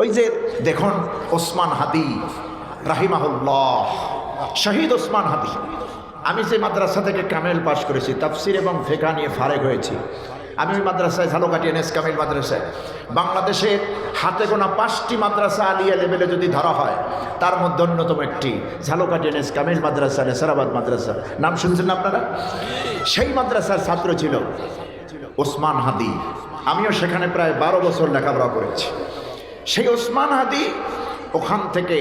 ওই যে দেখুন ওসমান হাদি, রাহিমাহুল্লাহ, শহীদ ওসমান হাদি। আমি যে মাদ্রাসা থেকে কামেল পাশ করেছি, তাফসির এবং ফেকা নিয়ে ফারেক হয়েছি। আমি ওই মাদ্রাসায় ঝালকাটি এনএস কামিল মাদ্রাসায়। বাংলাদেশের হাতে গোনা পাঁচটি মাদ্রাসা আলিয়া লেভেলে যদি ধরা হয়, তার মধ্যে অন্যতম একটি ঝালকাটি এনএস কামিল মাদ্রাসা নেসারাবাদ মাদ্রাসা। নাম শুনছেন আপনারা? সেই মাদ্রাসার ছাত্র ছিল ওসমান হাদি। আমিও সেখানে প্রায় বারো বছর লেখাপড়া করেছি। সেই ওসমান হাদি ওখান থেকে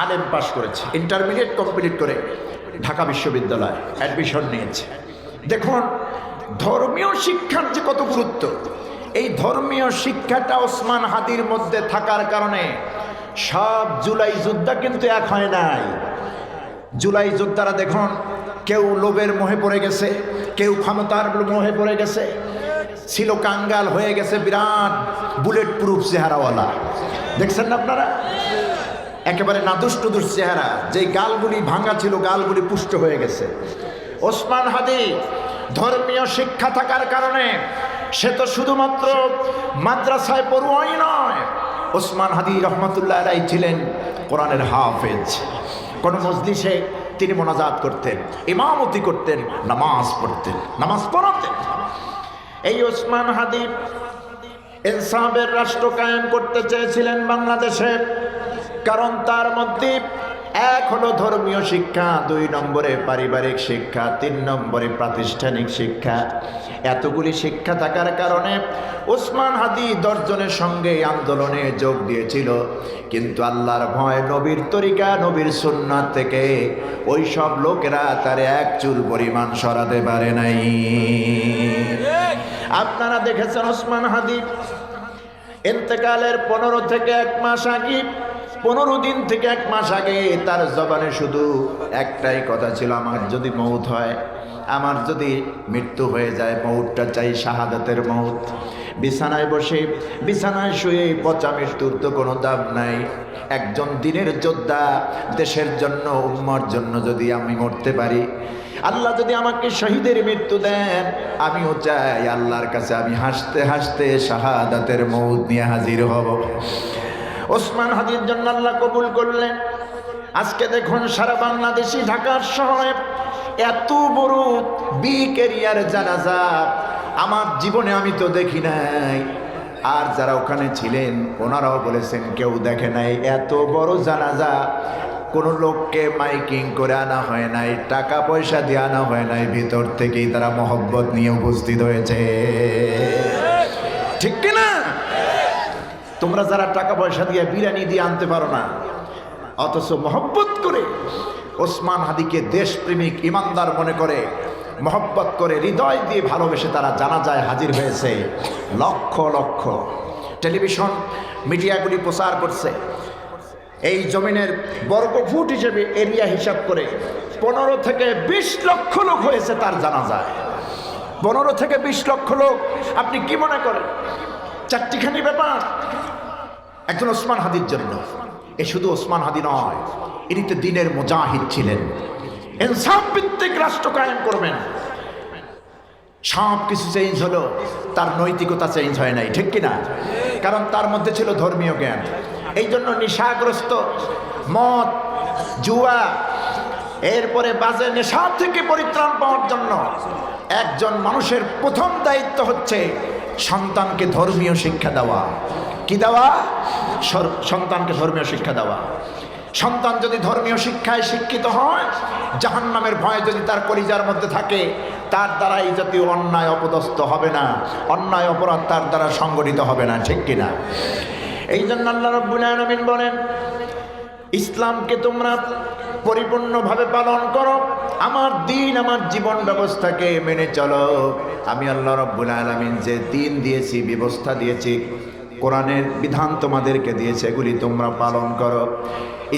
আলেম পাস করেছে ইন্টারমিডিয়েট কমপ্লিট করে ঢাকা বিশ্ববিদ্যালয় অ্যাডমিশন নিয়েছে। দেখুন, ধর্মীয় শিক্ষার যে কত গুরুত্ব, এই ধর্মীয় শিক্ষাটা ওসমান হাদির মধ্যে থাকার কারণে সব জুলাই যোদ্ধা কিন্তু এক হয় নাই। জুলাই যোদ্ধারা দেখুন, কেউ লোভের মোহে পড়ে গেছে, কেউ ক্ষমতার মোহে পড়ে গেছে ছিল কাঙ্গাল হয়ে গেছে বিরাট বুলেট প্রুফ চেহারাওয়ালা। দেখছেন না আপনারা? একেবারে নাদুস টুদুস চেহারা। যে গালগুলি ভাঙা ছিল, গালগুলি পুষ্ট হয়ে গেছে। ওসমান হাদি, ধর্মীয় শিক্ষা থাকার কারণে সে তো শুধুমাত্র মাদ্রাসায় পড়ুয়াই নয়, ওসমান হাদি রহমতুল্লাহ রাই ছিলেন কোরআনের হাফেজ। কোন মজলিসে তিনি মোনাজাত করতেন, ইমামতি করতেন, নামাজ পড়তেন, নামাজ পড়াতেন। এই ওসমান হাদি ইনসাফের রাষ্ট্র কায়েম করতে চেয়েছিলেন বাংলাদেশে, কারণ তার মধ্যে এক হলো ধর্মীয় শিক্ষা, দুই নম্বরে পারিবারিক শিক্ষা, তিন নম্বরে প্রাতিষ্ঠানিক শিক্ষা। এতগুলি শিক্ষা থাকার কারণে ওসমান হাদি দর্জনের সঙ্গে আন্দোলনে যোগ দিয়েছিল। কিন্তু আল্লাহর ভয় নবীর তরিকা, নবীর সুন্নাত থেকে ওই সব লোকেরা তার এক চুল পরিমাণ সরাতে পারে নাই। আপনারা দেখেছেন ওসমান হাদি ইন্তেকালের পনেরো থেকে এক মাস আগে, পনেরো দিন থেকে এক মাস আগে তার জবানে শুধু একটাই কথা ছিল, আমার যদি মৌত হয়, আমার যদি মৃত্যু হয়ে যায়, মৌতটা চাই শাহাদাতের মৌত। বিছানায় বসে, বিছানায় শুয়ে পচা মৃত্যুর তো কোনো দাম নাই। একজন দিনের যোদ্ধা দেশের জন্য, উম্মার জন্য যদি আমি মরতে পারি আল্লাহ যদি আমাকে শহীদের মৃত্যু দেন, আমিও চাই আল্লাহর কাছে আমি হাসতে হাসতে শাহাদাতের মৌত নিয়ে হাজির হব। ওসমান হাদির জন্য আল্লাহ কবুল করলেন। আজকে দেখুন সারা বাংলাদেশি ঢাকার শহরে এত বড় বিগ এরিয়ার জানাজা। আমার জীবনে আমি তো দেখি নাই। আর যারা ওখানে ছিলেন, ওনারাও বলেছেন, কেউ দেখে নাই। এত বড় জানাজা। কোনো লোককে মাইকিং করে আনা হয় নাই টাকা পয়সা দিয়ে আনা হয় নাই, ভিতর থেকেই তারা মহব্বত নিয়ে উপস্থিত হয়েছে। ঠিক কিনা তোমরা যারা টাকা পয়সা দিয়ে বিরিয়ানি দিয়ে আনতে পারো না, অথচ মহব্বত করে ওসমান হাদিকে দেশপ্রেমিক ইমানদার মনে করে মহব্বত করে হৃদয় দিয়ে ভালোবেসে তারা জানা যায় হাজির হয়েছে। লক্ষ লক্ষ টেলিভিশন মিডিয়াগুলি প্রচার করছে। এই জমিনের বর্গ ফুট হিসেবে এরিয়া হিসাব করে পনেরো থেকে বিশ লক্ষ লোক হয়েছে তার জানা যায় পনেরো থেকে বিশ লক্ষ লোক, আপনি কি মনে করেন? চারটিখানি ব্যাপার। একজন ওসমান হাদির জন্য। এ শুধু ওসমান হাদি নয়, ইনি তো দিনের মুজাহিদ ছিলেন। ইনসাফ রাষ্ট্র কায়েম করবেন। সব কিছু চেঞ্জ হলো, তার নৈতিকতা চেঞ্জ হয় নাই, ঠিক কিনা? কারণ তার মধ্যে ছিল ধর্মীয় জ্ঞান। এই জন্য নেশাগ্রস্ত, মদ, জুয়া, এরপরে বাজে নেশা থেকে পরিত্রাণ পাওয়ার জন্য একজন মানুষের প্রথম দায়িত্ব হচ্ছে সন্তানকে ধর্মীয় শিক্ষা দেওয়া। কি দেওয়া? সন্তানকে ধর্মীয় শিক্ষা দেওয়া। সন্তান যদি ধর্মীয় শিক্ষায় শিক্ষিত হয়, জাহান্নামের ভয় যদি তার কলিজার মধ্যে থাকে, তার দ্বারা এই জাতীয় অন্যায় অপদস্থ হবে না। অন্যায় অপরাধ তার দ্বারা সংগঠিত হবে না, ঠিক কিনা? এই জন্য আল্লাহ রব্বুল বলেন, ইসলামকে তোমরা পরিপূর্ণভাবে পালন করো। আমার দিন, আমার জীবন ব্যবস্থাকে মেনে চলো। আমি আল্লাহ রব্বুল আলমিন যে দিন দিয়েছি, ব্যবস্থা দিয়েছি, কোরআনের বিধান তোমাদেরকে দিয়েছে, এগুলি তোমরা পালন করো।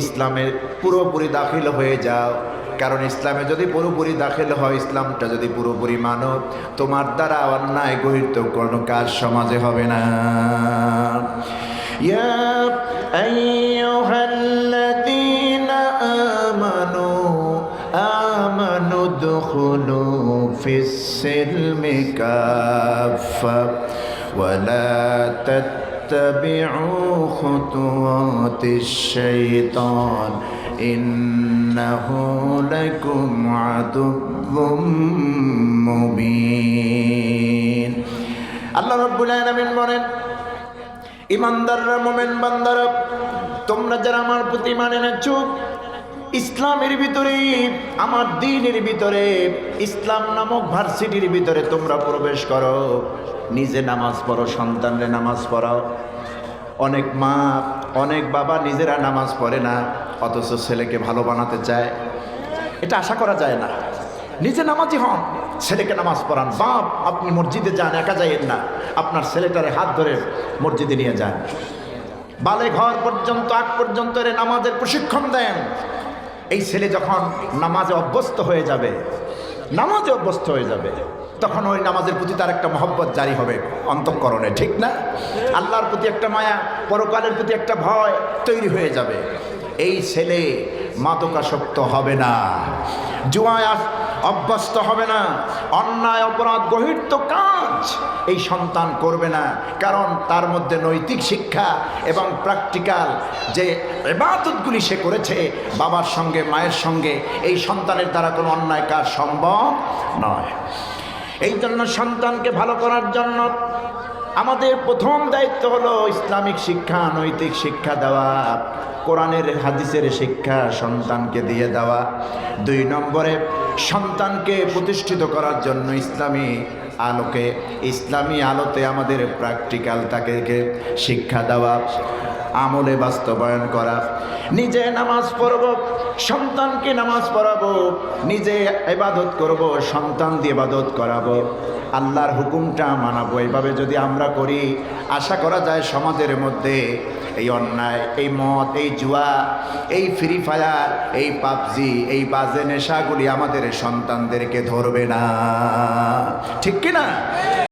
ইসলামের পুরোপুরি দাখিল হয়ে যাও। কারণ ইসলামে যদি পুরোপুরি দাখিল হয়, ইসলামটা যদি পুরোপুরি মানো, তোমার দ্বারা অন্যায় গহিত কোনো কাজ সমাজে হবে না। يا أيها الذين آمنوا آمنوا ادخلوا في السلم كافة ولا تتبعوا تتبعوا خطوات الشيطان إنه لكم عدو مبين আল্লাহ রব্বুল আলামিন বলেন ইমানদাররা, মোমেন বান্দারা, তোমরা যারা আমার প্রতি মানে নেছ ইসলামের ভিতরে, আমার দিনের ভিতরে, ইসলাম নামক ভার্সিটির ভিতরে তোমরা প্রবেশ করো। নিজে নামাজ পড়ো, সন্তানরে নামাজ পড়াও। অনেক মা, অনেক বাবা নিজেরা নামাজ পড়ে না, অথচ ছেলেকে ভালো বানাতে চায়। এটা আশা করা যায় না। নিজে নামাজি হন। ছেলেকে নামাজ পড়ান। বাপ, আপনি মসজিদে যান, একা যাইয়েন না। আপনার ছেলেটারে হাত ধরে মসজিদে নিয়ে যান। বালে ঘর পর্যন্ত, আগ পর্যন্ত এর নামাজের প্রশিক্ষণ দেন। এই ছেলে যখন নামাজে অভ্যস্ত হয়ে যাবে, নামাজে অভ্যস্ত হয়ে যাবে, তখন ওই নামাজের প্রতি তার একটা মহব্বত জারি হবে অন্তঃকরণে, ঠিক না? আল্লাহর প্রতি একটা মায়া, পরকালের প্রতি একটা ভয় তৈরি হয়ে যাবে। এই ছেলে মাদকাসক্ত হবে না। জুয়ায় অভ্যস্ত হবে না। অন্যায়, অপরাধ গহিত কাজ এই সন্তান করবে না। কারণ তার মধ্যে নৈতিক শিক্ষা এবং প্র্যাকটিক্যাল যে এবাদতগুলি সে করেছে, বাবার সঙ্গে, মায়ের সঙ্গে, এই সন্তানের দ্বারা কোনো অন্যায় কাজ সম্ভব নয়। এই জন্য সন্তানকে ভালো করার জন্য আমাদের প্রথম দায়িত্ব হলো ইসলামিক শিক্ষা, নৈতিক শিক্ষা দেওয়া, কোরআনের, হাদিসের শিক্ষা সন্তানকে দিয়ে দেওয়া। দুই নম্বরে, সন্তানকে প্রতিষ্ঠিত করার জন্য ইসলামী আলোকে, ইসলামী আলোতে আমাদের প্র্যাকটিক্যাল তাকে শিক্ষা দেওয়া। আমলে বাস্তবায়ন করা। নিজে নামাজ পড়ব, সন্তানকে নামাজ পড়াবো, নিজে এবাদত করব সন্তান দিয়ে এবাদত করাবো। আল্লাহর হুকুমটা মানাবো। এইভাবে যদি আমরা করি, আশা করা যায় সমাজের মধ্যে এই অন্যায়, এই মদ, এই জুয়া, এই ফ্রি ফায়ার, এই পাবজি, এই বাজে নেশাগুলি আমাদের সন্তানদেরকে ধরবে না। ঠিক কিনা?